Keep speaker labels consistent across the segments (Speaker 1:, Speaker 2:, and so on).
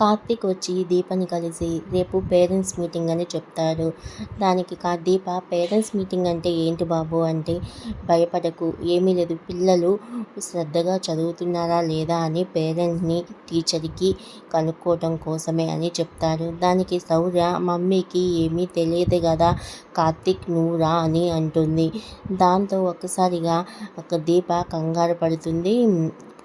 Speaker 1: కార్తీక్ వచ్చి దీపని కలిసి రేపు పేరెంట్స్ మీటింగ్ అని చెప్తాడు. దానికి కా దీప పేరెంట్స్ మీటింగ్ అంటే ఏంటి బాబు అంటే భయపడకు ఏమీ లేదు పిల్లలు శ్రద్ధగా చదువుతున్నారా లేదా అని పేరెంట్ని టీచర్కి కనుక్కోవటం కోసమే అని చెప్తారు దానికి సౌర్య మమ్మీకి ఏమీ తెలియదు కదా కార్తీక్ నువ్వు రా అని అంటుంది. దాంతో ఒక్కసారిగా ఒక దీప కంగారు పడుతుంది.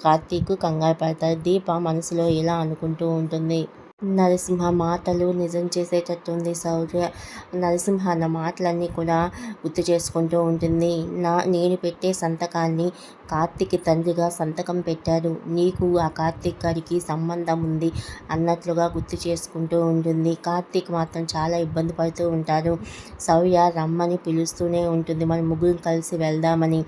Speaker 1: కార్తీక్ కంగారు పడతాడు దీప మనసులో ఇలా అనుకుంటూ ఉంటుంది. నరసింహ మాటలు నిజం చేసేటట్టుంది సౌర్య. నరసింహ అన్న మాటలన్నీ కూడా గుర్తు చేసుకుంటూ ఉంటుంది. నా నేను పెట్టే సంతకాన్ని కార్తీక్ తండ్రిగా సంతకం పెట్టారు నీకు ఆ కార్తీక్ గారికి సంబంధం ఉంది అన్నట్లుగా గుర్తు చేసుకుంటూ ఉంటుంది. కార్తీక్ మాత్రం చాలా ఇబ్బంది పడుతూ ఉంటారు సౌర్య రమ్మని పిలుస్తూనే ఉంటుంది. మనం ముగ్గురు కలిసి వెళ్దామని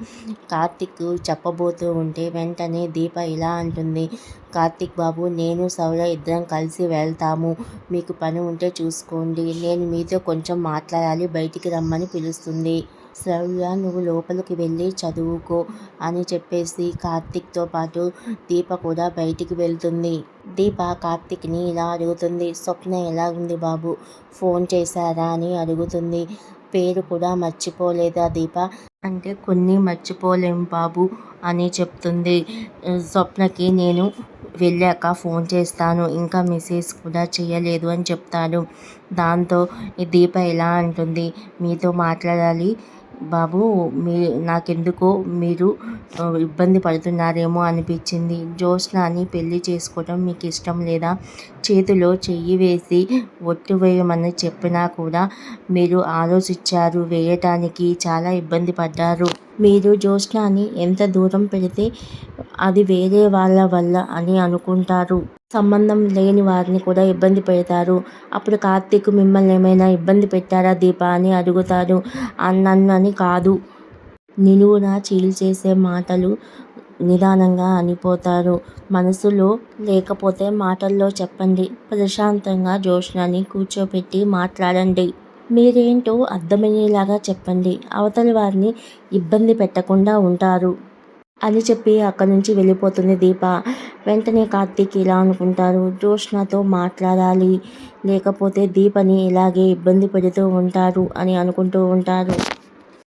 Speaker 1: కార్తీక్ చెప్పబోతూ ఉంటే వెంటనే దీప ఇలా అంటుంది. కార్తీక్ బాబు నేను సౌర ఇద్దరం కలిసి వెళ్తాము. మీకు పని ఉంటే చూసుకోండి. నేను మీతో కొంచెం మాట్లాడాలి. బయటికి రమ్మని పిలుస్తుంది. శ్రవ్య నువ్వు లోపలికి వెళ్ళి చదువుకో అని చెప్పేసి కార్తీక్తో పాటు దీప కూడా బయటికి వెళ్తుంది. దీప కార్తీక్ని ఇలా అడుగుతుంది. స్వప్న ఎలా ఉంది బాబు? ఫోన్ చేశారా అని అడుగుతుంది. పేరు కూడా మర్చిపోలేదా దీప? అంటే కొన్ని మర్చిపోలేం బాబు అని చెప్తుంది. స్వప్నకి నేను వెళ్ళాక ఫోన్ చేస్తాను. ఇంకా మెసేజ్ కూడా చేయలేదు అని చెప్తాడు. దాంతో దీప ఎలా అంటుంది. మీతో మాట్లాడాలి బాబు. మీ నాకెందుకో మీరు ఇబ్బంది పడుతున్నారేమో అనిపించింది. జ్యోత్స్నాని పెళ్ళి చేసుకోవడం మీకు ఇష్టం లేదా? చేతిలో చెయ్యి వేసి ఒట్టు వేయమని చెప్పినా కూడా మీరు ఆలోచించారు. వేయటానికి చాలా ఇబ్బంది పడ్డారు. మీరు జ్యోత్స్నాని ఎంత దూరం పెడితే అది వేరే వాళ్ళ వల్ల అని అనుకుంటారు. సంబంధం లేని వారిని కూడా ఇబ్బంది పెడతారు. అప్పుడు కార్తీక్ మిమ్మల్ని ఏమైనా ఇబ్బంది పెట్టారా దీపా అని అడుగుతారు. నన్ను అని కాదు. నిలువున చీల్చేసే మాటలు నిదానంగా అనిపోతారు. మనసులో లేకపోతే మాటల్లో చెప్పండి. ప్రశాంతంగా జోష్నని కూర్చోపెట్టి మాట్లాడండి. మీరేంటో అర్థమయ్యేలాగా చెప్పండి. అవతలి వారిని ఇబ్బంది పెట్టకుండా ఉంటారు. అని చెప్పి అక్కడి నుంచి వెళ్ళిపోతుంది దీప. వెంటనే కార్తీక్ ఇలా అనుకుంటారు. జోష్నతో మాట్లాడాలి. లేకపోతే దీపని ఇలాగే ఇబ్బంది పెడుతూ ఉంటారు అని అనుకుంటూ ఉంటారు.